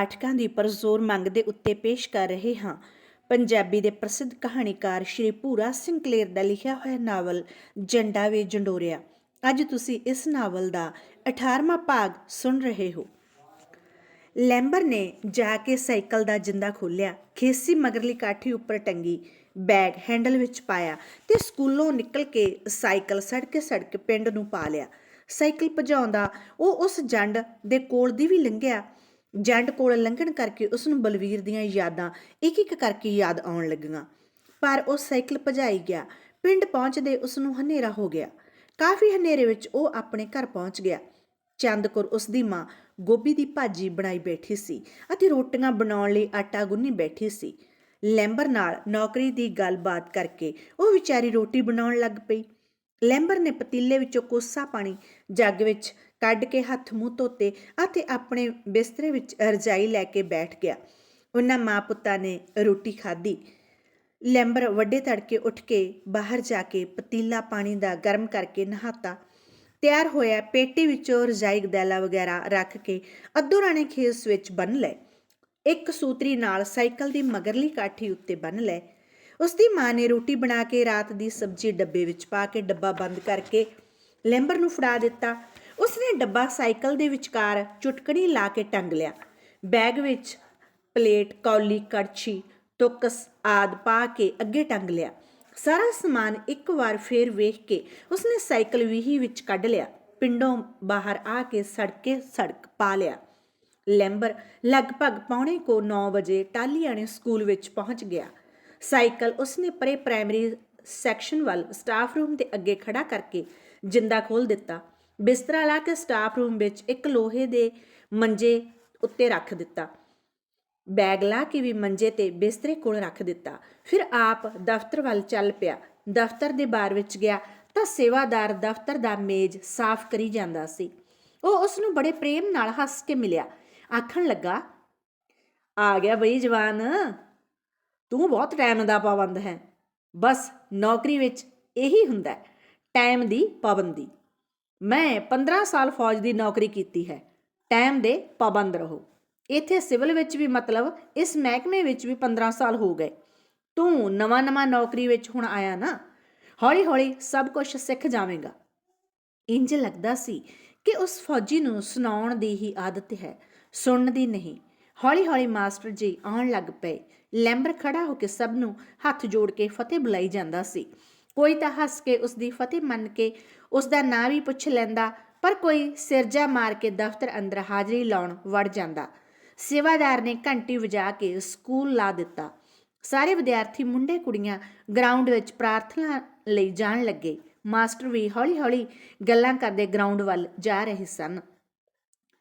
ਪਾਠਕਾਂ ਦੀ ਪਰਜ਼ੋਰ ਮੰਗ ਦੇ ਉੱਤੇ ਪੇਸ਼ ਕਰ ਰਹੇ ਹਾਂ। ਪੰਜਾਬੀ ਦੇ ਪ੍ਰਸਿੱਧ ਕਹਾਣੀਕਾਰ ਸ਼੍ਰੀ ਭੂਰਾ ਸਿੰਘ ਕਲੇਰ ਦਾ ਲਿਖਿਆ ਹੋਇਆ ਨਾਵਲ, ਜੰਡਾ ਵੇ ਜੰਡੋਰਿਆ। ਅੱਜ ਤੁਸੀਂ ਇਸ ਨਾਵਲ ਦਾ 18ਵਾਂ ਭਾਗ ਸੁਣ ਰਹੇ ਹੋ। ਲੈਂਬਰ ਨੇ ਜਾ ਕੇ ਸਾਈਕਲ ਦਾ ਜਿੰਦਾ ਖੋਲਿਆ ਖੇਸੀ ਮਗਰਲੀ ਕਾਠੀ ਉੱਪਰ ਟੰਗੀ, ਬੈਗ ਹੈਂਡਲ ਵਿੱਚ ਪਾਇਆ ਤੇ ਸਕੂਲੋਂ ਨਿਕਲ ਕੇ ਸਾਈਕਲ ਸੜਕੇ ਸੜਕ ਪਿੰਡ ਨੂੰ ਪਾ ਲਿਆ। ਸਾਈਕਲ ਭਜਾਉਂਦਾ ਉਹ ਉਸ ਜੰਡ ਦੇ ਕੋਲ ਦੀ ਵੀ ਲੰਘਿਆ। ਜੰਡ ਕੋਲ ਲੰਘਣ ਕਰਕੇ ਉਸ ਨੂੰ ਬਲਵੀਰ ਦੀਆਂ ਯਾਦਾਂ ਇੱਕ ਇੱਕ ਕਰਕੇ ਯਾਦ ਆਉਣ ਲੱਗੀਆਂ। ਪਰ ਉਹ ਸਾਈਕਲ ਭਜਾਈ ਗਿਆ। ਪਿੰਡ ਪਹੁੰਚਦੇ ਉਸ ਨੂੰ ਹਨੇਰਾ ਹੋ ਗਿਆ। ਕਾਫੀ ਹਨੇਰੇ ਵਿੱਚ ਉਹ ਆਪਣੇ ਘਰ ਪਹੁੰਚ ਗਿਆ। ਚੰਦਕੌਰ ਉਸ ਦੀ ਮਾਂ ਗੋਭੀ ਦੀ ਭਾਜੀ ਬਣਾਈ ਬੈਠੀ ਸੀ ਅਤੇ ਰੋਟੀਆਂ ਬਣਾਉਣ ਲਈ ਆਟਾ ਗੁੰਨੀ ਬੈਠੀ ਸੀ। ਲੈਂਬਰ ਨਾਲ ਨੌਕਰੀ ਦੀ ਗੱਲਬਾਤ ਕਰਕੇ ਉਹ ਵਿਚਾਰੀ ਰੋਟੀ ਬਣਾਉਣ ਲੱਗ ਪਈ। ਲੈਂਬਰ ਨੇ ਪਤੀਲੇ ਵਿੱਚੋਂ ਕੋਸਾ ਪਾਣੀ ਜੱਗ ਵਿੱਚ ਕੱਢ ਕੇ ਹੱਥ ਮੂੰਹ ਧੋਤੇ ਅਤੇ ਆਪਣੇ ਬਿਸਤਰੇ ਵਿੱਚ ਰਜਾਈ ਲੈ ਕੇ ਬੈਠ ਗਿਆ। ਉਹਨਾਂ ਮਾਂ ਪੁੱਤਾਂ ਨੇ ਰੋਟੀ ਖਾਧੀ। ਲੈਂਬਰ ਵੱਡੇ ਤੜਕੇ ਉੱਠ ਕੇ ਬਾਹਰ ਜਾ ਕੇ ਪਤੀਲਾ ਪਾਣੀ ਦਾ ਗਰਮ ਕਰਕੇ ਨਹਾਤਾ। ਤਿਆਰ ਹੋਇਆ ਪੇਟੀ ਵਿੱਚੋਂ ਰਜਾਈ, ਗਦੈਲਾ ਵਗੈਰਾ ਰੱਖ ਕੇ ਅੱਧੋ ਰਾਣੇ ਖੇਸ ਵਿੱਚ ਬੰਨ ਲਏ। ਇੱਕ ਸੂਤਰੀ ਨਾਲ ਸਾਈਕਲ ਦੀ ਮਗਰਲੀ ਕਾਠੀ ਉੱਤੇ ਬੰਨ ਲਏ। ਉਸ ਦੀ ਮਾਂ ਨੇ ਰੋਟੀ ਬਣਾ ਕੇ ਰਾਤ ਦੀ ਸਬਜ਼ੀ ਡੱਬੇ ਵਿੱਚ ਪਾ ਕੇ ਡੱਬਾ ਬੰਦ ਕਰਕੇ ਲੈਂਬਰ ਨੂੰ ਫੜਾ ਦਿੱਤਾ। ਉਸਨੇ ਡੱਬਾ ਸਾਈਕਲ ਦੇ ਵਿਚਕਾਰ ਚੁਟਕਣੀ ਲਾ ਕੇ ਟੰਗ ਲਿਆ। ਬੈਗ ਵਿੱਚ ਪਲੇਟ, ਕੌਲੀ, ਕੜਛੀ, ਤੁਕਸ ਆਦ ਪਾ ਕੇ ਅੱਗੇ ਟੰਗ ਲਿਆ। ਸਾਰਾ ਸਮਾਨ ਇੱਕ ਵਾਰ ਫੇਰ ਵੇਖ ਕੇ ਉਸਨੇ ਸਾਈਕਲ ਵੀਹੀ ਵਿੱਚ ਕੱਢ ਲਿਆ। ਪਿੰਡੋਂ ਬਾਹਰ ਆ ਕੇ ਸੜਕੇ ਸੜਕ ਪਾ ਲਿਆ। ਲੈਂਬਰ ਲਗਭਗ ਪੌਣੇ ਕੋ 9 ਵਜੇ ਟਾਲੀਆਣੇ ਸਕੂਲ ਵਿੱਚ ਪਹੁੰਚ ਗਿਆ। ਸਾਈਕਲ ਉਸਨੇ ਪਰੇ ਪ੍ਰਾਇਮਰੀ ਸੈਕਸ਼ਨ ਵੱਲ ਸਟਾਫ ਰੂਮ ਦੇ ਅੱਗੇ ਖੜਾ ਕਰਕੇ ਜਿੰਦਾ ਖੋਲ ਦਿੱਤਾ। ਬਿਸਤਰਾ ਲਾ ਕੇ ਸਟਾਫ ਰੂਮ ਵਿੱਚ ਇੱਕ ਲੋਹੇ ਦੇ ਮੰਜੇ ਉੱਤੇ ਰੱਖ ਦਿੱਤਾ। ਬੈਗ ਲਾ ਕੇ ਵੀ ਮੰਜੇ ਤੇ ਬਿਸਤਰੇ ਕੋਲ ਰੱਖ ਦਿੱਤਾ। ਫਿਰ ਆਪ ਦਫ਼ਤਰ ਵੱਲ ਚੱਲ ਪਿਆ। ਦਫ਼ਤਰ ਦੇ ਬਾਰ ਵਿੱਚ ਗਿਆ ਤਾਂ ਸੇਵਾਦਾਰ ਦਫ਼ਤਰ ਦਾ ਮੇਜ਼ ਸਾਫ਼ ਕਰੀ ਜਾਂਦਾ ਸੀ। ਉਹ ਉਸ ਨੂੰ ਬੜੇ ਪ੍ਰੇਮ ਨਾਲ ਹੱਸ ਕੇ ਮਿਲਿਆ। ਆਖਣ ਲੱਗਾ, ਆ ਗਿਆ ਬਈ ਜਵਾਨ, ਤੂੰ ਬਹੁਤ ਟਾਈਮ ਦਾ ਪਾਬੰਦ ਹੈ। ਬਸ ਨੌਕਰੀ ਵਿੱਚ ਇਹੀ ਹੁੰਦਾ ਟਾਈਮ ਦੀ ਪਾਬੰਦੀ। ਮੈਂ 15 ਸਾਲ ਫੌਜ ਦੀ ਨੌਕਰੀ ਕੀਤੀ ਹੈ। ਟਾਈਮ ਦੇ ਪਾਬੰਦ ਰਹੋ। ਇੱਥੇ ਸਿਵਲ ਵਿੱਚ ਵੀ ਮਤਲਬ ਇਸ ਮਹਿਕਮੇ ਵਿੱਚ ਵੀ 15 ਸਾਲ ਹੋ ਗਏ। ਤੂੰ ਨਵਾਂ-ਨਵਾਂ ਨੌਕਰੀ ਵਿੱਚ ਹੁਣ ਆਇਆ ਨਾ ਹੌਲੀ-ਹੌਲੀ ਸਭ ਕੁਝ ਸਿੱਖ ਜਾਵੇਂਗਾ। ਇੰਜ ਲੱਗਦਾ ਸੀ ਕਿ ਉਸ ਫੌਜੀ ਨੂੰ ਸੁਣਾਉਣ ਦੀ ਹੀ ਆਦਤ ਹੈ ਸੁਣਨ ਦੀ ਨਹੀਂ ਹੌਲੀ-ਹੌਲੀ ਮਾਸਟਰ ਜੀ ਆਉਣ ਲੱਗ ਪਏ। ਲੈਂਬਰ ਖੜਾ ਹੋ ਕੇ ਸਭ ਨੂੰ ਹੱਥ ਜੋੜ ਕੇ ਫਤਿਹ ਬੁਲਾਈ ਜਾਂਦਾ ਸੀ। ਕੋਈ ਤਾਂ ਹੱਸ ਕੇ ਉਸ ਦੀ ਫਤਿਹ ਮੰਨ ਕੇ ਉਸ ਦਾ ਨਾਂ ਵੀ ਪੁੱਛ ਲੈਂਦਾ, ਪਰ ਕੋਈ ਸਿਰਜਾ ਮਾਰ ਕੇ ਦਫ਼ਤਰ ਅੰਦਰ ਹਾਜ਼ਰੀ ਲਾਉਣ ਵੜ ਜਾਂਦਾ। ਸੇਵਾਦਾਰ ਨੇ ਘੰਟੀ ਵਜਾ ਕੇ ਸਕੂਲ ਲਾ ਦਿੱਤਾ। ਸਾਰੇ ਵਿਦਿਆਰਥੀ ਮੁੰਡੇ ਕੁੜੀਆਂ ਗਰਾਊਂਡ ਵਿੱਚ ਪ੍ਰਾਰਥਨਾ ਲਈ ਜਾਣ ਲੱਗੇ। ਮਾਸਟਰ ਵੀ ਹੌਲੀ-ਹੌਲੀ ਗੱਲਾਂ ਕਰਦੇ ਗਰਾਊਂਡ ਵੱਲ ਜਾ ਰਹੇ ਸਨ।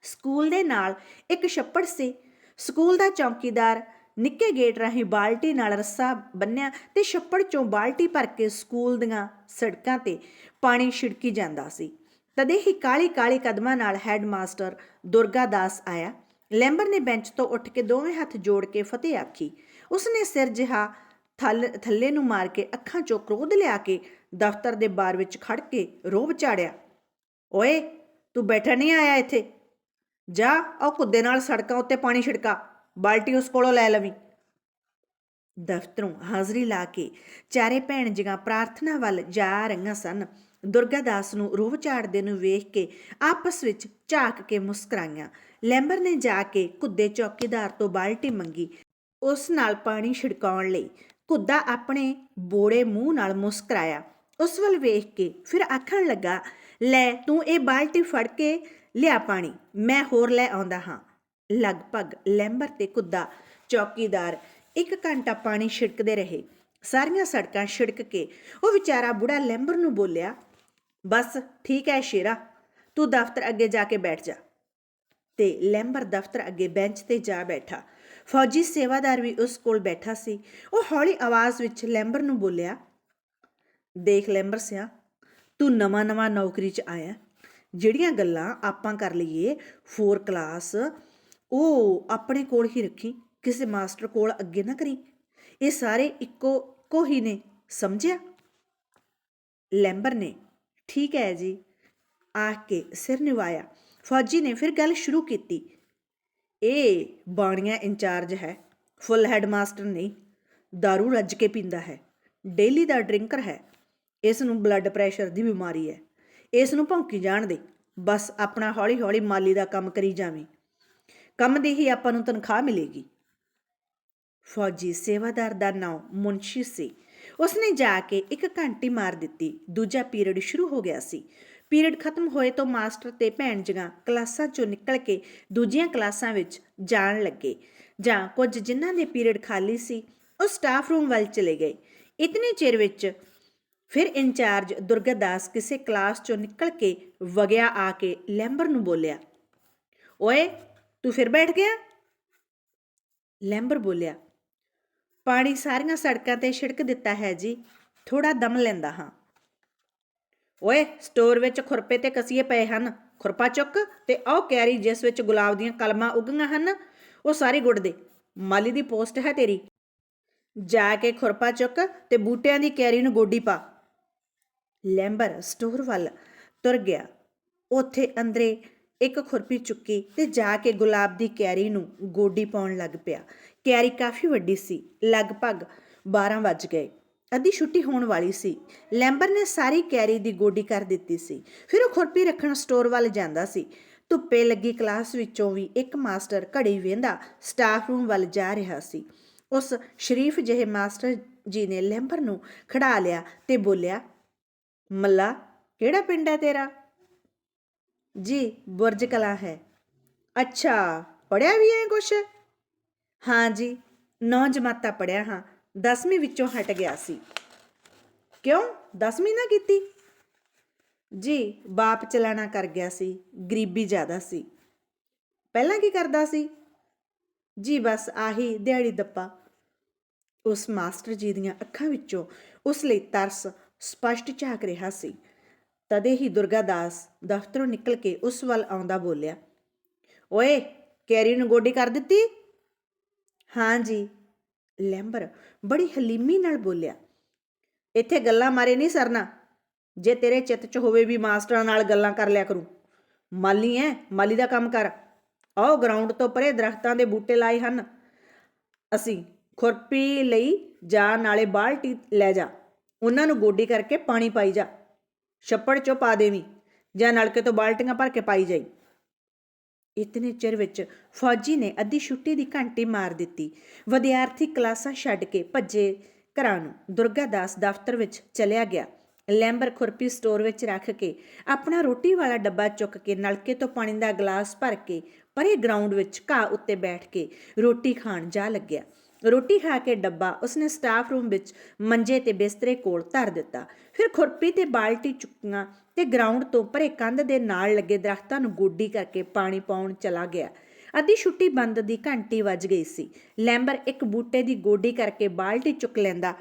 ਸਕੂਲ ਦੇ ਨਾਲ ਇੱਕ ਛੱਪੜ ਸੀ। ਸਕੂਲ ਦਾ ਚੌਕੀਦਾਰ ਨਿੱਕੇ ਗੇਟ ਰਾਹੀਂ ਬਾਲਟੀ ਨਾਲ ਰੱਸਾ ਬੰਨਿਆ ਤੇ ਛੱਪੜ ਚੋਂ ਬਾਲਟੀ ਭਰ ਕੇ ਸਕੂਲ ਦੀਆਂ ਸੜਕਾਂ ਤੇ ਪਾਣੀ ਛਿੜਕੀ ਜਾਂਦਾ ਸੀ। ਤਦੇ ਹੀ ਕਾਲੀ ਕਾਲੀ ਕਦਮਾਂ ਨਾਲ ਹੈਡਮਾਸਟਰ ਦੁਰਗਾ ਦਾਸ ਆਇਆ। ਲੈਂਬਰ ਨੇ ਬੈਂਚ ਤੋਂ ਉੱਠ ਕੇ ਦੋਵੇਂ ਹੱਥ ਜੋੜ ਕੇ ਫਤਿਹ ਆਖੀ। ਉਸਨੇ ਸਿਰ ਜਿਹਾ ਥੱਲ ਥੱਲੇ ਨੂੰ ਮਾਰ ਕੇ ਅੱਖਾਂ ਚੋਂ ਕ੍ਰੋਧ ਲਿਆ ਕੇ ਦਫ਼ਤਰ ਦੇ ਬਾਰ ਵਿੱਚ ਖੜ ਕੇ ਰੋਬ ਝਾੜਿਆ ਓਏ, ਤੂੰ ਬੈਠਾ ਨਹੀਂ ਆਇਆ ਇੱਥੇ? ਜਾ ਉਹ ਕੁੱਦੇ ਨਾਲ ਸੜਕਾਂ ਉੱਤੇ ਪਾਣੀ ਛਿੜਕਾ। ਬਾਲਟੀ ਉਸ ਕੋਲੋਂ ਲੈ ਲਵੀਂ। ਦਫ਼ਤਰੋਂ ਹਾਜ਼ਰੀ ਲਾ ਕੇ ਚਾਰੇ ਭੈਣ ਜੀਆਂ ਪ੍ਰਾਰਥਨਾ ਵੱਲ ਜਾ ਰਹੀਆਂ ਸਨ। ਦੁਰਗਾ ਦਾਸ ਨੂੰ ਰੂਹ ਝਾੜਦੇ ਨੂੰ ਵੇਖ ਕੇ ਆਪਸ ਵਿੱਚ ਝਾਕ ਕੇ ਮੁਸਕਰਾਈਆਂ। ਲੈਂਬਰ ਨੇ ਜਾ ਕੇ ਕੁੱਦੇ ਚੌਕੀਦਾਰ ਤੋਂ ਬਾਲਟੀ ਮੰਗੀ। ਉਸ ਨਾਲ ਪਾਣੀ ਛਿੜਕਾਉਣ ਲਈ ਕੁੱਦਾ ਆਪਣੇ ਬੋੜੇ ਮੂੰਹ ਨਾਲ ਮੁਸਕਰਾਇਆ। ਉਸ ਵੱਲ ਵੇਖ ਕੇ ਫਿਰ ਆਖਣ ਲੱਗਾ, ਲੈ, ਤੂੰ ਇਹ ਬਾਲਟੀ ਫੜ ਕੇ ਲਿਆ ਪਾਣੀ, ਮੈਂ ਹੋਰ ਲੈ ਆਉਂਦਾ ਹਾਂ। ਲਗਭਗ ਲੈਂਬਰ ਤੇ ਕੁੱਦਾ ਚੌਕੀਦਾਰ ਇੱਕ ਘੰਟਾ ਪਾਣੀ ਛਿੜਕਦੇ ਰਹੇ। ਸਾਰੀਆਂ ਸੜਕਾਂ ਛਿੜਕ ਕੇ ਉਹ ਵਿਚਾਰਾ ਬੁੜਾ ਲੈਂਬਰ ਨੂੰ ਬੋਲਿਆ, ਬਸ, ਠੀਕ ਹੈ ਸ਼ੇਰਾ, ਤੂੰ ਦਫ਼ਤਰ ਅੱਗੇ ਜਾ ਕੇ ਬੈਠ ਜਾ। ਤੇ ਲੈਂਬਰ ਦਫ਼ਤਰ ਅੱਗੇ ਬੈਂਚ ਤੇ ਜਾ ਬੈਠਾ। ਫੌਜੀ ਸੇਵਾਦਾਰ ਵੀ ਉਸ ਕੋਲ ਬੈਠਾ ਸੀ। ਉਹ ਹੌਲੀ ਆਵਾਜ਼ ਵਿੱਚ ਲੈਂਬਰ ਨੂੰ ਬੋਲਿਆ, ਦੇਖ ਲੈਂਬਰ ਸਿਆ, ਤੂੰ ਨਵਾਂ-ਨਵਾਂ ਨੌਕਰੀ 'ਚ ਆਇਆ। ਜਿਹੜੀਆਂ ਗੱਲਾਂ ਆਪਾਂ ਕਰ ਲਈਏ 4 ਕਲਾਸ ਉਹ ਆਪਣੇ ਕੋਲ ਹੀ ਰੱਖੀ, ਕਿਸੇ ਮਾਸਟਰ ਕੋਲ ਅੱਗੇ ਨਾ ਕਰੀ। ਇਹ ਸਾਰੇ ਇੱਕੋ ਕੋ ਹੀ ਨੇ, ਸਮਝਿਆ? ਲੈਂਬਰ ਨੇ, ਠੀਕ ਹੈ ਜੀ, ਆਖ ਕੇ ਸਿਰ ਨਿਵਾਇਆ। ਫੌਜੀ ਨੇ ਫਿਰ ਗੱਲ ਸ਼ੁਰੂ ਕੀਤੀ। ਇਹ ਬਾਣੀਆਂ ਇੰਚਾਰਜ ਹੈ, ਫੁੱਲ ਹੈਡ ਮਾਸਟਰ ਨਹੀਂ, दारू ਰੱਜ ਕੇ ਪੀਂਦਾ ਹੈ, ਡੇਲੀ ਦਾ ਡਰਿੰਕਰ ਹੈ। ਇਸ ਨੂੰ ਬਲੱਡ ਪ੍ਰੈਸ਼ਰ ਦੀ ਬਿਮਾਰੀ ਹੈ। ਇਸ ਨੂੰ ਭੌਂਕੀ ਜਾਣ ਦੇ, ਬਸ ਆਪਣਾ ਹੌਲੀ ਹੌਲੀ ਮਾਲੀ ਦਾ ਕੰਮ ਕਰੀ ਜਾਵੇਂ। ਕੰਮ ਦੀ ਹੀ ਆਪਾਂ ਨੂੰ ਤਨਖਾਹ ਮਿਲੇਗੀ। ਫੌਜੀ ਸੇਵਾਦਾਰ ਦਾ ਨਾਮ ਮੁਨਸ਼ੀ ਸੀ। ਉਸਨੇ ਜਾ ਕੇ ਇੱਕ ਘੰਟੀ ਮਾਰ ਦਿੱਤੀ। ਦੂਜਾ ਪੀਰੀਅਡ ਸ਼ੁਰੂ ਹੋ ਗਿਆ ਸੀ। ਪੀਰੀਅਡ ਖਤਮ ਹੋਏ ਤੋਂ ਮਾਸਟਰ ਤੇ ਭੈਣ ਜੀਆਂ ਕਲਾਸਾਂ ਚੋਂ ਨਿਕਲ ਕੇ ਦੂਜੀਆਂ ਕਲਾਸਾਂ ਵਿੱਚ ਜਾਣ ਲੱਗੇ ਜਾਂ ਕੁਝ ਜਿਨ੍ਹਾਂ ਦੇ ਪੀਰੀਅਡ ਖਾਲੀ ਸੀ, ਉਹ ਸਟਾਫ ਰੂਮ ਵੱਲ ਚਲੇ ਗਏ। ਇਤਨੇ ਚਿਰ ਵਿੱਚ ਫਿਰ ਇੰਚਾਰਜ ਦੁਰਗਾਦਾਸ ਕਿਸੇ ਕਲਾਸ ਚੋਂ ਨਿਕਲ ਕੇ ਵਗਿਆ ਆ ਕੇ ਲੈਂਬਰ ਨੂੰ ਬੋਲਿਆ, ਓਏ ਤੂੰ ਫਿਰ ਬੈਠ ਗਿਆ? ਲੈਂਬਰ ਬੋਲਿਆ, ਪਾਣੀ ਸਾਰੀਆਂ ਸੜਕਾਂ ਤੇ ਛਿੜਕ ਦਿੱਤਾ ਹੈ ਜੀ ਥੋੜਾ ਦਮ ਲੈਂਦਾ ਹਾਂ। ਓਏ, ਸਟੋਰ ਵਿੱਚ ਖੁਰਪੇ ਤੇ ਕਸੀਏ ਪਏ ਹਨ, ਖੁਰਪਾ ਚੁੱਕ ਤੇ ਉਹ ਕੈਰੀ ਜਿਸ ਵਿੱਚ ਗੁਲਾਬ ਦੀਆਂ ਕਲਮਾਂ ਉੱਗੀਆਂ ਹਨ, ਉਹ ਸਾਰੀ ਗੁੱਡ ਦੇ, ਮਾਲੀ ਦੀ ਪੋਸਟ ਹੈ ਤੇਰੀ। ਜਾ ਕੇ ਖੁਰਪਾ ਚੁੱਕ ਤੇ ਬੂਟਿਆਂ ਦੀ ਕੈਰੀ ਨੂੰ ਗੋਡੀ ਪਾ। ਲੈਂਬਰ ਸਟੋਰ ਵੱਲ ਤੁਰ ਗਿਆ। ਉੱਥੇ ਅੰਦਰੇ ਇੱਕ ਖੁਰਪੀ ਚੁੱਕੀ ਤੇ ਜਾ ਕੇ ਗੁਲਾਬ ਦੀ ਕੈਰੀ ਨੂੰ ਗੋਡੀ ਪਾਉਣ ਲੱਗ ਪਿਆ। ਕੈਰੀ ਕਾਫੀ ਵੱਡੀ ਸੀ, ਲਗਭਗ 12 ਵੱਜ ਗਏ। ਅੱਧੀ ਛੁੱਟੀ ਹੋਣ ਵਾਲੀ ਸੀ। ਲੈਂਬਰ ਨੇ ਸਾਰੀ ਕੈਰੀ ਦੀ ਗੋਡੀ ਕਰ ਦਿੱਤੀ ਸੀ। ਫਿਰ ਉਹ ਖੁਰਪੀ ਰੱਖਣ ਸਟੋਰ ਵੱਲ ਜਾਂਦਾ ਸੀ। ਧੁੱਪੇ ਲੱਗੀ ਕਲਾਸ ਵਿੱਚੋਂ ਵੀ ਇੱਕ ਮਾਸਟਰ ਘੜੀ ਵੇਂਦਾ ਸਟਾਫ ਰੂਮ ਵੱਲ ਜਾ ਰਿਹਾ ਸੀ। ਉਸ ਸ਼ਰੀਫ ਜਿਹੇ ਮਾਸਟਰ ਜੀ ਨੇ ਲੈਂਬਰ ਨੂੰ ਖੜਾ ਲਿਆ ਤੇ ਬੋਲਿਆ, ਮੱਲਾ, ਕਿਹੜਾ ਪਿੰਡ ਹੈ ਤੇਰਾ? ਜੀ, ਬੁਰਜ ਕਲਾ ਹੈ। ਅੱਛਾ ਪੜਿਆ ਵੀ ਹੈ ਕੁਛ? ਹਾਂ ਜੀ ਨੌ ਜਮਾਤਾਂ ਪੜਿਆ ਹਾਂ 10ਵੀਂ ਵਿੱਚੋਂ ਹਟ ਗਿਆ ਸੀ। ਕਿਉਂ? 10ਵੀਂ ਨਾ ਕੀਤੀ? ਜੀ, ਬਾਪ ਚਲਾਣਾ ਕਰ ਗਿਆ ਸੀ, ਗਰੀਬੀ ਜ਼ਿਆਦਾ ਸੀ। ਪਹਿਲਾਂ ਕੀ ਕਰਦਾ ਸੀ? ਜੀ, ਬਸ ਆਹੀ ਦਿਹਾੜੀ ਦੱਪਾ। ਉਸ ਮਾਸਟਰ ਜੀ ਦੀਆਂ ਅੱਖਾਂ ਵਿੱਚੋਂ ਉਸ ਲਈ ਤਰਸ ਸਪਸ਼ਟ ਝਾਕ ਰਿਹਾ ਸੀ। ਤਦੇ ਹੀ ਦੁਰਗਾਦਾਸ ਦਫ਼ਤਰੋਂ ਨਿਕਲ ਕੇ ਉਸ ਵੱਲ ਆਉਂਦਾ ਬੋਲਿਆ, ਓਏ, ਕੈਰੀ ਨੂੰ ਗੋਡੀ ਕਰ ਦਿੱਤੀ? ਹਾਂ ਜੀ। ਲੈਂਬਰ ਬੜੀ ਹਲੀਮੀ ਨਾਲ ਬੋਲਿਆ, ਇੱਥੇ ਗੱਲਾਂ ਮਾਰੇ ਨਹੀਂ ਸਰਨਾ। ਜੇ ਤੇਰੇ ਚਿੱਤ 'ਚ ਹੋਵੇ ਵੀ ਮਾਸਟਰਾਂ ਨਾਲ ਗੱਲਾਂ ਕਰ ਲਿਆ ਕਰੂ। ਮਾਲੀ ਐ, ਮਾਲੀ ਦਾ ਕੰਮ ਕਰ। ਆਓ ਗਰਾਊਂਡ ਤੋਂ ਪਰੇ ਦਰਖਤਾਂ ਦੇ ਬੂਟੇ ਲਾਏ ਹਨ। ਅਸੀਂ ਖੁਰਪੀ ਲਈ ਜਾ, ਨਾਲੇ ਬਾਲਟੀ ਲੈ ਜਾ। ਉਹਨਾਂ ਨੂੰ ਗੋਡੀ ਕਰਕੇ ਪਾਣੀ ਪਾਈ ਜਾ। ਛੱਪੜ ਚੋਂ ਪਾ ਦੇਵੀਂ, ਜਾਂ ਨਲਕੇ ਤੋਂ ਬਾਲਟੀਆਂ ਭਰ ਕੇ ਪਾਈ ਜਾਈ। ਇਤਨੇ ਚਿਰ ਵਿੱਚ ਫੌਜੀ ਨੇ ਅੱਧੀ ਛੁੱਟੀ ਦੀ ਘੰਟੀ ਮਾਰ ਦਿੱਤੀ। ਵਿਦਿਆਰਥੀ ਕਲਾਸਾਂ ਛੱਡ ਕੇ ਭੱਜੇ ਘਰਾਂ ਨੂੰ। ਦੁਰਗਾਦਾਸ ਦਫ਼ਤਰ ਵਿੱਚ ਚਲਿਆ ਗਿਆ। ਲੈਂਬਰ ਖੁਰਪੀ ਸਟੋਰ ਵਿੱਚ ਰੱਖ ਕੇ ਆਪਣਾ ਰੋਟੀ ਵਾਲਾ ਡੱਬਾ ਚੁੱਕ ਕੇ ਨਲਕੇ ਤੋਂ ਪਾਣੀ ਦਾ ਗਲਾਸ ਭਰ ਕੇ ਪਰੇ ਗਰਾਊਂਡ ਵਿੱਚ ਘਾਹ ਉੱਤੇ ਬੈਠ ਕੇ ਰੋਟੀ ਖਾਣ ਜਾ ਲੱਗਿਆ। ਰੋਟੀ ਖਾ ਕੇ ਡੱਬਾ ਉਸਨੇ ਸਟਾਫ ਰੂਮ ਵਿੱਚ ਮੰਜੇ ਤੇ ਬਿਸਤਰੇ ਕੋਲ ਧਰ ਦਿੱਤਾ। ਫਿਰ ਖੁਰਪੀ ਤੇ ਬਾਲਟੀ ਚੁੱਕੀਆਂ ਤੇ ਗਰਾਊਂਡ ਤੋਂ ਪਰੇ ਕੰਧ ਦੇ ਨਾਲ ਲੱਗੇ ਦਰਖਤਾਂ ਨੂੰ ਗੋਡੀ ਕਰਕੇ ਪਾਣੀ ਪਾਉਣ ਚਲਾ ਗਿਆ। ਅੱਧੀ ਛੁੱਟੀ ਬੰਦ ਦੀ ਘੰਟੀ ਵੱਜ ਗਈ ਸੀ। ਲੈਂਬਰ ਇੱਕ ਬੂਟੇ ਦੀ ਗੋਡੀ ਕਰਕੇ ਬਾਲਟੀ ਚੁੱਕ ਲੈਂਦਾ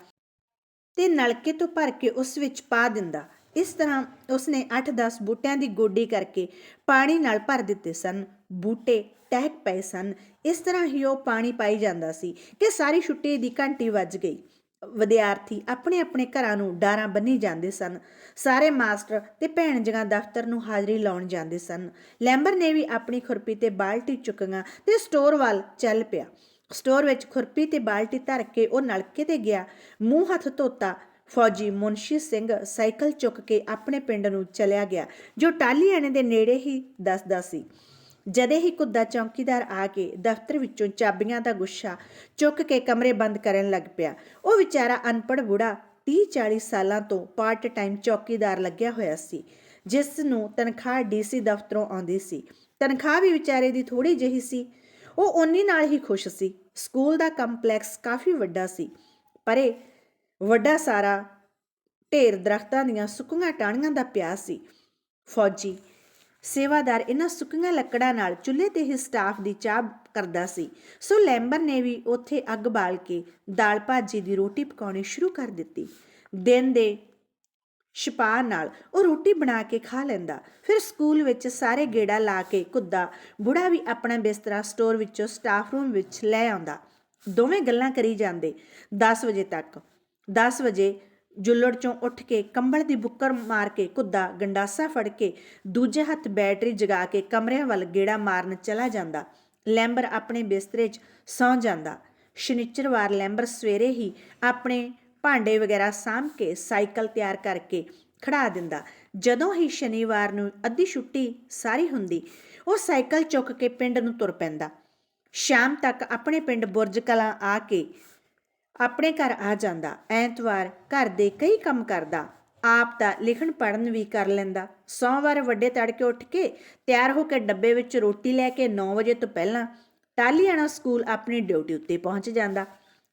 ਤੇ ਨਲਕੇ ਤੋਂ ਭਰ ਕੇ ਉਸ ਵਿੱਚ ਪਾ ਦਿੰਦਾ। ਇਸ ਤਰ੍ਹਾਂ ਉਸਨੇ 8-10 ਬੂਟਿਆਂ ਦੀ ਗੋਡੀ ਕਰਕੇ ਪਾਣੀ ਨਾਲ ਭਰ ਦਿੱਤੇ ਸਨ। ਬੂਟੇ, ਟਹਿਕ ਪਏ ਸਨ। ਇਸ ਤਰ੍ਹਾਂ ਹੀ ਉਹ ਪਾਣੀ ਪਾਈ ਜਾਂਦਾ ਸੀ ਕਿ ਸਾਰੀ ਛੁੱਟੀ ਦੀ ਘੰਟੀ ਵੱਜ ਗਈ। ਵਿਦਿਆਰਥੀ ਆਪਣੇ ਆਪਣੇ ਘਰਾਂ ਨੂੰ ਡਾਰਾਂ ਬੰਨੀ ਜਾਂਦੇ ਸਨ। ਸਾਰੇ ਮਾਸਟਰ ਤੇ ਭੈਣ ਜੀਆਂ ਦਫ਼ਤਰ ਨੂੰ ਹਾਜ਼ਰੀ ਲਾਉਣ ਜਾਂਦੇ ਸਨ। ਲੈਂਬਰ ਨੇ ਵੀ ਆਪਣੀ ਖੁਰਪੀ ਤੇ ਬਾਲਟੀ ਚੁੱਕੀਆਂ ਤੇ ਸਟੋਰ ਵੱਲ ਚੱਲ ਪਿਆ। ਸਟੋਰ ਵਿੱਚ ਖੁਰਪੀ ਤੇ ਬਾਲਟੀ ਧਰ ਕੇ ਉਹ ਨਲਕੇ ਤੇ ਗਿਆ। ਮੂੰਹ ਹੱਥ ਧੋਤਾ, ਫੌਜੀ ਮੁਨਸ਼ੀ ਸਿੰਘ ਸਾਈਕਲ ਚੁੱਕ ਕੇ ਆਪਣੇ ਪਿੰਡ ਨੂੰ ਚਲਿਆ ਗਿਆ, ਜੋ ਟਾਲੀਆਣੇ ਦੇ ਨੇੜੇ ਹੀ ਦੱਸਦਾ ਸੀ। ਜਦੇ ਹੀ ਕੁੱਦਾ ਚੌਕੀਦਾਰ ਆ ਕੇ ਦਫ਼ਤਰ ਵਿੱਚੋਂ ਚਾਬੀਆਂ ਦਾ ਗੁੱਛਾ ਚੁੱਕ ਕੇ ਕਮਰੇ ਬੰਦ ਕਰਨ ਲੱਗ ਪਿਆ, ਉਹ ਵਿਚਾਰਾ ਅਨਪੜ੍ਹ ਬੁੜਾ 30-40 ਸਾਲਾਂ ਤੋਂ ਪਾਰਟ ਟਾਈਮ ਚੌਕੀਦਾਰ ਲੱਗਿਆ ਹੋਇਆ ਸੀ, ਜਿਸ ਨੂੰ ਤਨਖਾਹ ਡੀਸੀ ਦਫ਼ਤਰੋਂ ਆਉਂਦੀ ਸੀ। ਤਨਖਾਹ ਵੀ ਵਿਚਾਰੇ ਦੀ ਥੋੜੀ ਜਿਹੀ ਸੀ। ਉਹ ਓਨੀ ਨਾਲ ਹੀ ਖੁਸ਼ ਸੀ। ਸਕੂਲ ਦਾ ਕੰਪਲੈਕਸ ਕਾਫੀ ਵੱਡਾ ਸੀ, ਪਰੇ ਵੱਡਾ ਸਾਰਾ ਢੇਰ ਦਰਖਤਾਂ ਦੀਆਂ ਸੁੱਕੀਆਂ ਟਾਹਣੀਆਂ ਦਾ ਪਿਆ ਸੀ। ਫੌਜੀ ਸੇਵਾਦਾਰ ਇਹਨਾਂ ਸੁੱਕੀਆਂ ਲੱਕੜਾਂ ਨਾਲ ਚੁੱਲ੍ਹੇ ਤੇ ਹੀ ਸਟਾਫ ਦੀ ਚਾਹ ਕਰਦਾ ਸੀ। ਸੋ ਲੈਂਬਰ ਨੇ ਵੀ ਉੱਥੇ ਅੱਗ ਬਾਲ ਕੇ ਦਾਲ ਭਾਜੀ ਦੀ ਰੋਟੀ ਪਕਾਉਣੀ ਸ਼ੁਰੂ ਕਰ ਦਿੱਤੀ। ਦਿਨ ਦੇ ਛਪਾ ਨਾਲ ਉਹ ਰੋਟੀ ਬਣਾ ਕੇ ਖਾ ਲੈਂਦਾ। ਫਿਰ ਸਕੂਲ ਵਿੱਚ ਸਾਰੇ ਗੇੜਾ ਲਾ ਕੇ ਕੁੱਦਾ ਬੁੜਾ ਵੀ ਆਪਣਾ ਬਿਸਤਰਾ ਸਟੋਰ ਵਿੱਚੋਂ ਸਟਾਫ ਰੂਮ ਵਿੱਚ ਲੈ ਆਉਂਦਾ। ਦੋਵੇਂ ਗੱਲਾਂ ਕਰੀ ਜਾਂਦੇ। 10 ਵਜੇ ਤੱਕ। 10 ਵਜੇ ਜੁੱਲੜ ਚੋਂ ਉੱਠ ਕੇ ਕੰਬਲ ਦੀ ਬੁੱਕਰ ਮਾਰ ਕੇ ਕੁੱਦਾ ਗੰਡਾਸਾ ਫੜ ਕੇ ਦੂਜੇ ਹੱਥ ਬੈਟਰੀ ਜਗਾ ਕੇ ਕਮਰਿਆਂ ਵੱਲ ਗੇੜਾ ਮਾਰਨ ਚਲਾ ਜਾਂਦਾ। ਲੈਂਬਰ ਆਪਣੇ ਬਿਸਤਰੇ 'ਚ ਸੌਂ ਜਾਂਦਾ। ਸ਼ਨੀਚਰਵਾਰ ਲੈਂਬਰ ਸਵੇਰੇ ਹੀ ਆਪਣੇ ਭਾਂਡੇ ਵਗੈਰਾ ਸਾਂਭ ਕੇ ਸਾਈਕਲ ਤਿਆਰ ਕਰਕੇ ਖੜਾ ਦਿੰਦਾ। ਜਦੋਂ ਹੀ ਸ਼ਨੀਵਾਰ ਨੂੰ ਅੱਧੀ ਛੁੱਟੀ ਸਾਰੀ ਹੁੰਦੀ, ਉਹ ਸਾਈਕਲ ਚੁੱਕ ਕੇ ਪਿੰਡ ਨੂੰ ਤੁਰ ਪੈਂਦਾ। ਸ਼ਾਮ ਤੱਕ ਆਪਣੇ ਪਿੰਡ ਬੁਰਜ ਕਲਾਂ ਆ ਕੇ ਆਪਣੇ ਘਰ ਆ ਜਾਂਦਾ। ਐਤਵਾਰ ਘਰ ਦੇ ਕਈ ਕੰਮ ਕਰਦਾ। ਆਪ ਤਾਂ ਲਿਖਣ ਪੜਨ ਵੀ ਕਰ ਲੈਂਦਾ। ਸੋਮਵਾਰ ਵੱਡੇ ਤੜਕੇ ਉੱਠ ਕੇ ਤਿਆਰ ਹੋ ਕੇ ਡੱਬੇ ਵਿੱਚ ਰੋਟੀ ਲੈ ਕੇ 9 ਵਜੇ ਤੋਂ ਪਹਿਲਾਂ ਟਾਲੀਆਣਾ ਸਕੂਲ ਆਪਣੀ ਡਿਊਟੀ ਉੱਤੇ ਪਹੁੰਚ ਜਾਂਦਾ।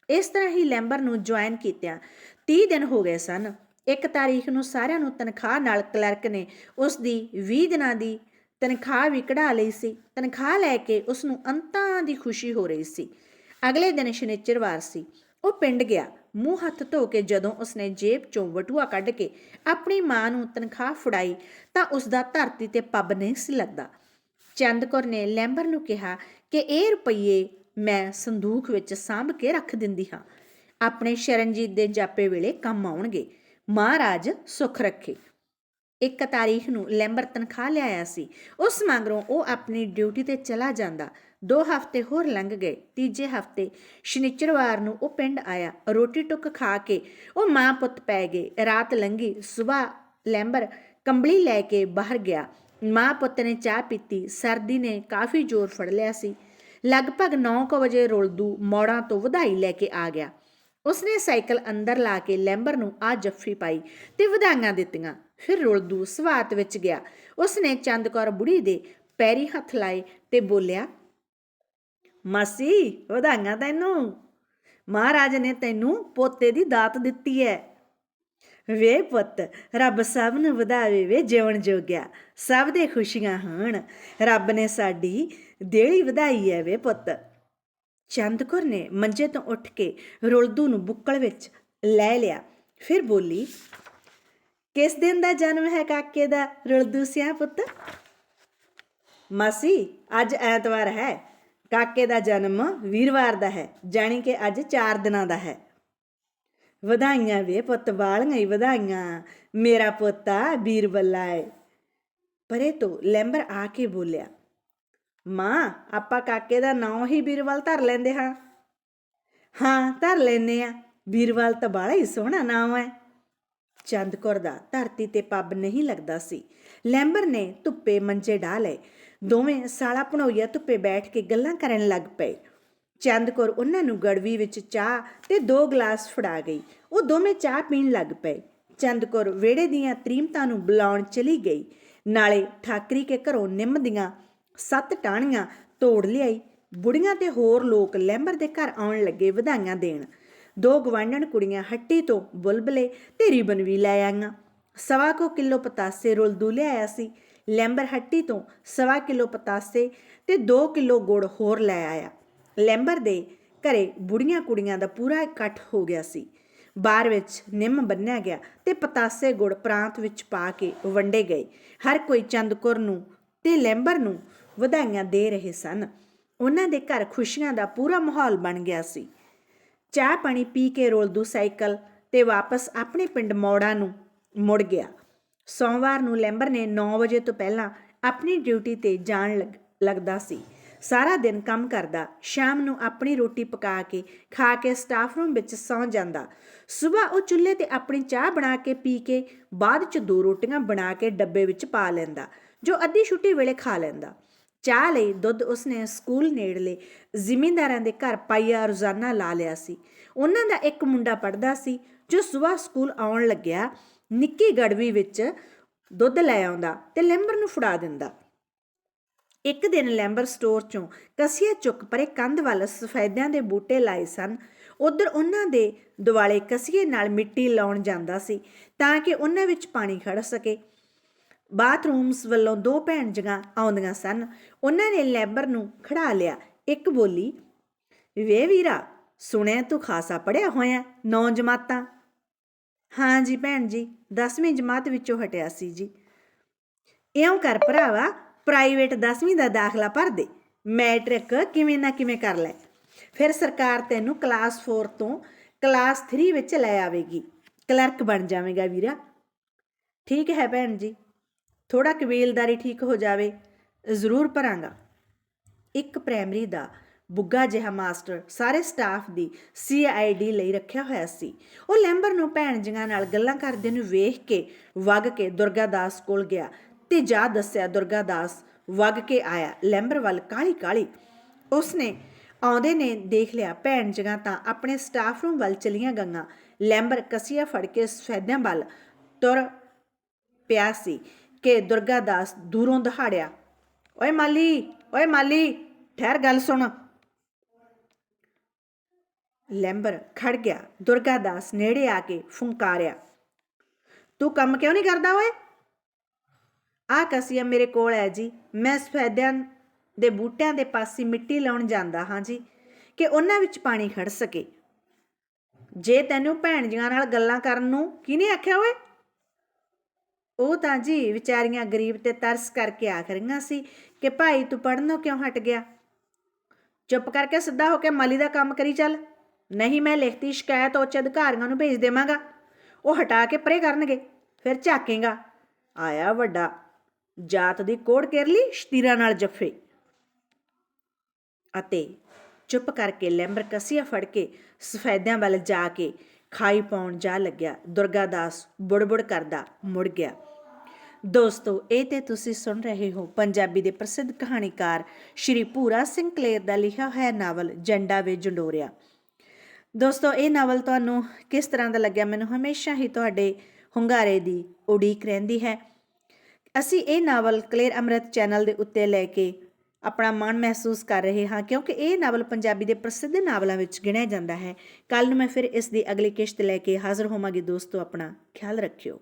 ਇਸ ਤਰ੍ਹਾਂ ਹੀ ਲੈਂਬਰ ਨੂੰ ਜੁਆਇਨ ਕੀਤਿਆਂ 30 ਦਿਨ ਹੋ ਗਏ ਸਨ। ਇੱਕ ਤਾਰੀਖ ਨੂੰ ਸਾਰਿਆਂ ਨੂੰ ਤਨਖਾਹ ਨਾਲ ਕਲਰਕ ਨੇ ਉਸ ਦੀ 20 ਦਿਨਾਂ ਦੀ ਤਨਖਾਹ ਵੀ ਕਢਾ ਲਈ ਸੀ। ਤਨਖਾਹ ਲੈ ਕੇ ਉਸ ਨੂੰ ਅੰਤਾਂ ਦੀ ਖੁਸ਼ੀ ਹੋ ਰਹੀ ਸੀ। ਅਗਲੇ ਦਿਨ ਸ਼ਨੀਚਰਵਾਰ ਸੀ। ਉਹ ਪਿੰਡ ਗਿਆ। ਮੂੰਹ ਹੱਥ ਧੋ ਕੇ ਜਦੋਂ ਉਸਨੇ ਜੇਬ ਚੋਂ ਵਟੂਆ ਕੱਢ ਕੇ ਆਪਣੀ ਮਾਂ ਨੂੰ ਤਨਖਾਹ ਫੜਾਈ, ਤਾਂ ਉਸ ਦਾ ਧਰਤੀ ਤੇ ਪੱਬ ਨਹੀਂ ਸੀ ਲੱਗਦਾ। ਚੰਦ ਕੌਰ ਨੇ ਲੈਂਬਰ ਨੂੰ ਕਿਹਾ ਕਿ ਇਹ ਰੁਪਈਏ ਮੈਂ ਸੰਦੂਖ ਵਿੱਚ ਸਾਂਭ ਕੇ ਰੱਖ ਦਿੰਦੀ ਹਾਂ। ਆਪਣੇ ਸ਼ਰਨਜੀਤ ਦੇ ਜਾਪੇ ਵੇਲੇ ਕੰਮ ਆਉਣਗੇ। ਮਹਾਰਾਜ ਸੁਖ ਰੱਖੇ। ਇੱਕ ਤਾਰੀਖ ਨੂੰ ਲੈਂਬਰ ਤਨਖਾਹ ਲਿਆਇਆ ਸੀ। ਉਸ ਮਗਰੋਂ ਉਹ ਆਪਣੀ ਡਿਊਟੀ ਤੇ ਚਲਾ ਜਾਂਦਾ। ਦੋ ਹਫ਼ਤੇ ਹੋਰ ਲੰਘ ਗਏ। ਤੀਜੇ ਹਫ਼ਤੇ ਸ਼ਨੀਚਰਵਾਰ ਨੂੰ ਉਹ ਪਿੰਡ ਆਇਆ। ਰੋਟੀ ਟੁੱਕ ਖਾ ਕੇ ਉਹ ਮਾਂ ਪੁੱਤ ਪੈ ਗਏ। ਰਾਤ ਲੰਘੀ। ਸਵੇਰ ਲੈਂਬਰ ਕੰਬਲੀ ਲੈ ਕੇ ਬਾਹਰ ਗਿਆ। ਮਾਂ ਪੁੱਤ ਨੇ ਚਾਹ ਪੀਤੀ। ਸਰਦੀ ਨੇ ਕਾਫੀ ਜ਼ੋਰ ਫੜ ਲਿਆ ਸੀ। ਲਗਭਗ 9:00 ਵਜੇ ਰੁਲਦੂ ਮੋੜਾਂ ਤੋਂ ਵਧਾਈ ਲੈ ਕੇ ਆ ਗਿਆ। ਉਸਨੇ ਸਾਈਕਲ ਅੰਦਰ ਲਾ ਕੇ ਲੈਂਬਰ ਨੂੰ ਆ ਜੱਫੀ ਪਾਈ ਤੇ ਵਧਾਈਆਂ ਦਿੱਤੀਆਂ। ਫਿਰ ਰੁਲਦੂ ਸਵਾਤ ਵਿੱਚ ਗਿਆ। ਉਸਨੇ ਚੰਦ ਕੌਰ ਬੁੜੀ ਦੇ ਪੈਰੀ ਹੱਥ ਲਾਏ ਤੇ ਬੋਲਿਆ ਮਾਸੀ, ਵਧਾਈਆਂ ਤੈਨੂੰ। ਮਹਾਰਾਜ ਨੇ ਤੈਨੂੰ ਪੋਤੇ ਦੀ ਦਾਤ ਦਿੱਤੀ ਹੈ ਵੇ ਪੁੱਤ, ਰੱਬ ਸਭ ਨੂੰ ਵਧਾਵੇ ਵੇ ਜਿਉਣ ਜੋਗਿਆ। ਸਭ ਦੇ ਖੁਸ਼ੀਆਂ ਹੋਣ। ਰੱਬ ਨੇ ਸਾਡੀ ਦੇਲੀ ਵਧਾਈ ਹੈ ਵੇ ਪੁੱਤ। ਚੰਦ ਨੇ ਮੰਜੇ ਤੋਂ ਉੱਠ ਕੇ ਰੁਲਦੂ ਨੂੰ ਬੁੱਕਲ ਵਿੱਚ ਲੈ ਲਿਆ। ਫਿਰ ਬੋਲੀ, ਕਿਸ ਦਿਨ ਦਾ ਜਨਮ ਹੈ ਕਾਕੇ ਦਾ? ਰੁਲਦੂ ਸਿਆ ਪੁੱਤ? ਮਾਸੀ, ਅੱਜ ਐਤਵਾਰ ਹੈ। ਕਾਕੇ ਦਾ ਜਨਮ ਵੀਰਵਾਰ ਦਾ ਹੈ, ਜਾਣੀ ਕਿ ਅੱਜ 4 ਦਿਨਾਂ ਦਾ ਹੈ। ਵਧਾਈਆਂ ਵੇ ਪੁੱਤ, ਵਾਲੀਆਂ ਹੀ ਵਧਾਈਆਂ। ਮੇਰਾ ਪੋਤਾ ਵੀਰ ਬੱਲਾ ਪਰੇ ਤੋਂ ਲੈਂਬਰ ਆ ਕੇ ਬੋਲਿਆ, ਮਾਂ, ਆਪਾਂ ਕਾਕੇ ਦਾ ਨਾਂ ਹੀ ਵੀਰਵਾਲ ਧਰ ਲੈਂਦੇ ਹਾਂ। ਹਾਂ, ਧਰ ਲੈਨੇ ਆ ਵੀਰਵਾਲ ਤਾਂ ਬਾਲਾ ਹੀ ਸੋਹਣਾ ਨਾਮ ਹੈ। ਚੰਦ ਕੌਰ ਦਾ ਧਰਤੀ ਤੇ ਪੱਬ ਨਹੀਂ ਲੱਗਦਾ ਸੀ। ਲੈਂਬਰ ਨੇ ਧੁੱਪੇ ਮੰਜੇ ਢਾ ਲਏ। ਦੋਵੇਂ ਸਾਲਾ ਭਣੋਈਆ ਧੁੱਪੇ ਬੈਠ ਕੇ ਗੱਲਾਂ ਕਰਨ ਲੱਗ ਪਏ। ਚੰਦ ਕੌਰ ਉਹਨਾਂ ਨੂੰ ਗੜਵੀ ਵਿੱਚ ਚਾਹ ਤੇ ਦੋ ਗਲਾਸ ਫੜਾ ਗਈ। ਉਹ ਦੋਵੇਂ ਚਾਹ ਪੀਣ ਲੱਗ ਪਏ। ਚੰਦ ਕੌਰ ਵਿਹੜੇ ਦੀਆਂ ਤ੍ਰੀਮਤਾਂ ਨੂੰ ਬੁਲਾਉਣ ਚਲੀ ਗਈ। ਨਾਲੇ ਠਾਕਰੀ ਕੇ ਘਰੋਂ ਨਿੰਮ ਦੀਆਂ ਸੱਤ ਟਾਹਣੀਆਂ ਤੋੜ ਲਿਆਈ। ਬੁੜੀਆਂ ਤੇ ਹੋਰ ਲੋਕ ਲੈਂਬਰ ਦੇ ਘਰ ਆਉਣ ਲੱਗੇ ਵਧਾਈਆਂ ਦੇਣ। ਦੋ ਗਵਾਂਢਣ ਕੁੜੀਆਂ ਹੱਟੀ ਤੋਂ ਬੁਲਬਲੇ ਤੇ ਰਿਬਨ ਵੀ ਲੈ ਆਈਆਂ। ਸਵਾ ਕੋ ਕਿਲੋ ਪਤਾਸੇ ਰੁਲਦੂ ਲਿਆਇਆ ਸੀ। ਲੈਂਬਰ ਹੱਟੀ ਤੋਂ ਸਵਾ ਕਿਲੋ ਪਤਾਸੇ ਤੇ 2 ਕਿਲੋ ਗੁੜ ਹੋਰ ਲੈ ਆਇਆ। ਲੈਂਬਰ ਦੇ ਘਰੇ ਬੁੜੀਆਂ ਕੁੜੀਆਂ ਦਾ ਪੂਰਾ ਇਕੱਠ ਹੋ ਗਿਆ ਸੀ। ਬਾਰ ਵਿੱਚ ਨਿੰਮ ਬੰਨਿਆ ਗਿਆ ਤੇ ਪਤਾਸੇ ਗੁੜ ਪ੍ਰਾਂਤ ਵਿੱਚ ਪਾ ਕੇ ਵੰਡੇ ਗਏ। ਹਰ ਕੋਈ ਚੰਦਕੁਰ ਨੂੰ ਤੇ ਲੈਂਬਰ ਨੂੰ ਵਧਾਈਆਂ ਦੇ ਰਹੇ ਸਨ। ਉਹਨਾਂ ਦੇ ਘਰ ਖੁਸ਼ੀਆਂ ਦਾ ਪੂਰਾ ਮਾਹੌਲ ਬਣ ਗਿਆ ਸੀ। ਚਾਹ ਪਾਣੀ ਪੀ ਕੇ ਰੋਲਦੂ ਸਾਈਕਲ ਤੇ ਵਾਪਸ ਆਪਣੇ ਪਿੰਡ ਮੌੜਾ ਨੂੰ ਮੁੜ ਗਿਆ। ਸੋਮਵਾਰ ਨੂੰ ਲੈਂਬਰ ਨੇ 9 ਵਜੇ ਤੋਂ ਪਹਿਲਾਂ ਆਪਣੀ ਡਿਊਟੀ ਤੇ ਜਾਣ ਲੱਗ- ਲੱਗਦਾ ਸੀ। ਸਾਰਾ ਦਿਨ ਕੰਮ ਕਰਦਾ, ਸ਼ਾਮ ਨੂੰ ਆਪਣੀ ਰੋਟੀ ਪਕਾ ਕੇ, ਖਾ ਕੇ ਸਟਾਫ ਰੂਮ ਵਿੱਚ ਸੌਂ ਜਾਂਦਾ। ਸਵੇਰ ਉਹ ਚੁੱਲ੍ਹੇ ਤੇ ਆਪਣੀ ਚਾਹ ਬਣਾ ਕੇ ਪੀ ਕੇ ਬਾਅਦ ਚ ਦੋ ਰੋਟੀਆਂ ਬਣਾ ਕੇ ਡੱਬੇ ਵਿੱਚ ਪਾ ਲੈਂਦਾ, ਜੋ ਅੱਧੀ ਛੁੱਟੀ ਵੇਲੇ ਖਾ ਲੈਂਦਾ। ਚਾਹ ਲਈ ਦੁੱਧ ਉਸਨੇ ਸਕੂਲ ਨੇੜਲੇ ਜ਼ਿਮੀਂਦਾਰਾਂ ਦੇ ਘਰ ਪਾਈਆ ਰੋਜ਼ਾਨਾ ਲਾ ਲਿਆ ਸੀ। ਉਹਨਾਂ ਦਾ ਇੱਕ ਮੁੰਡਾ ਪੜਦਾ ਸੀ, ਜੋ ਸਵੇਰ ਸਕੂਲ ਆਉਣ ਲੱਗਿਆ, ਨਿੱਕੀ ਗੜਵੀ ਵਿੱਚ ਦੁੱਧ ਲੈ ਆਉਂਦਾ ਤੇ ਲੈਂਬਰ ਨੂੰ ਫੜਾ ਦਿੰਦਾ। ਇੱਕ ਦਿਨ ਲੈਂਬਰ ਸਟੋਰ ਚੋਂ ਕਸੀਆ ਚੁੱਕ ਪਰੇ ਕੰਧ ਵੱਲ ਸਫੈਦਿਆਂ ਦੇ ਬੂਟੇ ਲਾਏ ਸਨ। ਉਧਰ ਉਹਨਾਂ ਦੇ ਦੁਆਲੇ ਕਸੀਏ ਨਾਲ ਮਿੱਟੀ ਲਾਉਣ ਜਾਂਦਾ ਸੀ, ਤਾਂ ਕਿ ਉਹਨਾਂ ਵਿੱਚ ਪਾਣੀ ਖੜ ਸਕੇ। ਬਾਥਰੂਮਸ ਵੱਲੋਂ ਦੋ ਭੈਣ ਜੀਆਂ ਆਉਂਦੀਆਂ ਸਨ। ਉਹਨਾਂ ਨੇ ਲੈਬਰ ਨੂੰ ਖੜਾ ਲਿਆ। ਇੱਕ ਬੋਲੀ, ਵੇ ਵੀਰਾ, ਸੁਣਿਆ ਤੂੰ ਖਾਸਾ ਪੜਿਆ ਹੋਇਆ ਨੌ ਜਮਾਤਾਂ? ਹਾਂ ਜੀ ਭੈਣ ਜੀ 10ਵੀਂ ਜਮਾਤ ਵਿੱਚੋਂ ਹਟਿਆ ਸੀ ਜੀ। ਇਉਂ ਕਰ ਭਰਾਵਾ, ਪ੍ਰਾਈਵੇਟ 10ਵੀਂ ਦਾ ਦਾਖਲਾ ਭਰ ਦੇ। ਮੈਟ੍ਰਿਕ ਕਿਵੇਂ ਨਾ ਕਿਵੇਂ ਕਰ ਲੈ। ਫਿਰ ਸਰਕਾਰ ਤੈਨੂੰ ਕਲਾਸ 4 ਤੋਂ ਕਲਾਸ 3 ਵਿੱਚ ਲੈ ਆਵੇਗੀ। ਕਲਰਕ ਬਣ ਜਾਵੇਂਗਾ ਵੀਰਾ। ਠੀਕ ਹੈ ਭੈਣ ਜੀ ਥੋੜਾ ਕਬੀਲਦਾਰੀ ਠੀਕ ਹੋ ਜਾਵੇ, ਜ਼ਰੂਰ ਭਰਾਂਗਾ। ਇੱਕ ਪ੍ਰਾਇਮਰੀ ਦਾ ਬੁੱਗਾ ਜਿਹਾ ਮਾਸਟਰ ਸਾਰੇ ਸਟਾਫ ਦੀ ਸੀਆਈਡੀ ਲਈ ਰੱਖਿਆ ਹੋਇਆ ਸੀ। ਉਹ ਲੈਂਬਰ ਨੂੰ ਭੈਣ ਜੀਆਂ ਨਾਲ ਗੱਲਾਂ ਕਰਦੇ ਨੂੰ ਵੇਖ ਕੇ ਵਗ ਕੇ ਦੁਰਗਾ ਕੋਲ ਗਿਆ ਤੇ ਜਾ ਦੱਸਿਆ ਦੁਰਗਾਦਾਸ ਵਗ ਕੇ ਆਇਆ। ਲੈਂਬਰ ਵੱਲ ਕਾਲੀ ਕਾਲੀ ਉਸਨੇ ਆਉਂਦੇ ਨੇ ਦੇਖ ਲਿਆ, ਭੈਣ ਜਗ੍ਹਾ ਤਾਂ ਆਪਣੇ ਸਟਾਫ ਰੂਮ ਵੱਲ ਚਲੀਆਂ ਗਈਆਂ। ਲੈਂਬਰ ਕਸੀਆ ਫੜ ਕੇ ਸਫੈਦਿਆਂ ਵੱਲ ਤੁਰ ਪਿਆ ਸੀ। ਕਿ ਦੁਰਗਾ ਦਾਸ ਦੂਰੋਂ ਦਹਾੜਿਆ। ਓਏ ਮਾਲੀ ਓਏ ਮਾਲੀ, ਠਹਿਰ ਗੱਲ ਸੁਣ। ਲੈਂਬਰ ਖੜ ਗਿਆ, ਦੁਰਗਾ ਦਾਸ ਨੇੜੇ ਆ ਕੇ ਫੁੰਕਾਰਿਆ। ਤੂੰ ਕੰਮ ਕਿਉਂ ਨਹੀਂ ਕਰਦਾ ਓਏ? ਆ ਕਸੀਆ ਮੇਰੇ ਕੋਲ ਹੈ ਜੀ, ਮੈਂ ਸਫੈਦਿਆਂ ਦੇ ਬੂਟਿਆਂ ਦੇ ਪਾਸੇ ਮਿੱਟੀ ਲਾਉਣ ਜਾਂਦਾ ਹਾਂ ਜੀ, ਕਿ ਉਹਨਾਂ ਵਿੱਚ ਪਾਣੀ ਖੜ ਸਕੇ। ਜੇ ਤੈਨੂੰ ਭੈਣ ਜੀਆਂ ਨਾਲ ਗੱਲਾਂ ਕਰਨ ਨੂੰ ਕਿਹਨੇ ਆਖਿਆ ਓਏ? ਉਹ ਤਾਂ ਜੀ ਵਿਚਾਰੀਆਂ ਗਰੀਬ ਤੇ ਤਰਸ ਕਰਕੇ ਆਖ ਰਹੀਆਂ ਸੀ ਕਿ ਭਾਈ ਤੂੰ ਪੜਨੋਂ ਕਿਉਂ ਹਟ ਗਿਆ? ਚੁੱਪ ਕਰਕੇ ਸਿੱਧਾ ਹੋ ਕੇ ਮਾਲੀ ਦਾ ਕੰਮ ਕਰੀ ਚੱਲ। ਨਹੀਂ ਮੈਂ ਲਿਖਤੀ ਸ਼ਿਕਾਇਤ ਉੱਚ ਅਧਿਕਾਰੀਆਂ ਨੂੰ ਭੇਜ ਦੇਵਾਂਗਾ। ਉਹ ਹਟਾ ਕੇ ਪਰੇ ਕਰਨਗੇ, ਫਿਰ ਝਾਕੇਗਾ। ਆਇਆ ਵੱਡਾ, ਜਾਤ ਦੀ ਕੋੜ ਕਰ ਲਈ ਸ਼ਤੀਰਾਂ ਨਾਲ ਜੱਫੇ। ਅਤੇ ਚੁੱਪ ਕਰਕੇ ਲੈਂਬਰ ਕਸੀਆ ਫੜ ਕੇ ਸਫੈਦਿਆਂ ਵੱਲ ਜਾ ਕੇ ਖਾਈ ਪਾਉਣ ਜਾ ਲੱਗਿਆ। ਦੁਰਗਾਦਾਸ ਬੁੜਬੁੜ ਕਰਦਾ ਮੁੜ ਗਿਆ। ਦੋਸਤੋ, ਇਹ ਤੇ ਤੁਸੀਂ ਸੁਣ ਰਹੇ ਹੋ ਪੰਜਾਬੀ ਦੇ ਪ੍ਰਸਿੱਧ ਕਹਾਣੀਕਾਰ ਸ਼੍ਰੀ ਭੂਰਾ ਸਿੰਘ ਕਲੇਰ ਦਾ ਲਿਖਿਆ ਹੋਇਆ ਨਾਵਲ ਜੰਡਾ ਵੇ ਜੰਡੋਰਿਆ। ਦੋਸਤੋ, ਇਹ ਨਾਵਲ ਤੁਹਾਨੂੰ ਕਿਸ ਤਰ੍ਹਾਂ ਦਾ ਲੱਗਿਆ ਮੈਨੂੰ ਹਮੇਸ਼ਾ ਹੀ ਤੁਹਾਡੇ ਹੁੰਗਾਰੇ ਦੀ ਉਡੀਕ ਰਹਿੰਦੀ ਹੈ। ਅਸੀਂ ਇਹ ਨਾਵਲ ਕਲੇਰ ਅੰਮ੍ਰਿਤ ਚੈਨਲ ਦੇ ਉੱਤੇ ਲੈ ਕੇ ਆਪਣਾ ਮਾਣ ਮਹਿਸੂਸ ਕਰ ਰਹੇ ਹਾਂ, ਕਿਉਂਕਿ ਇਹ ਨਾਵਲ ਪੰਜਾਬੀ ਦੇ ਪ੍ਰਸਿੱਧ ਨਾਵਲਾਂ ਵਿੱਚ ਗਿਣਿਆ ਜਾਂਦਾ ਹੈ। ਕੱਲ ਨੂੰ ਮੈਂ ਫਿਰ ਇਸ ਦੀ ਅਗਲੀ ਕਿਸ਼ਤ ਲੈ ਕੇ ਹਾਜ਼ਰ ਹੋਵਾਂਗੀ ਦੋਸਤੋ, ਆਪਣਾ ਖਿਆਲ ਰੱਖਿਓ।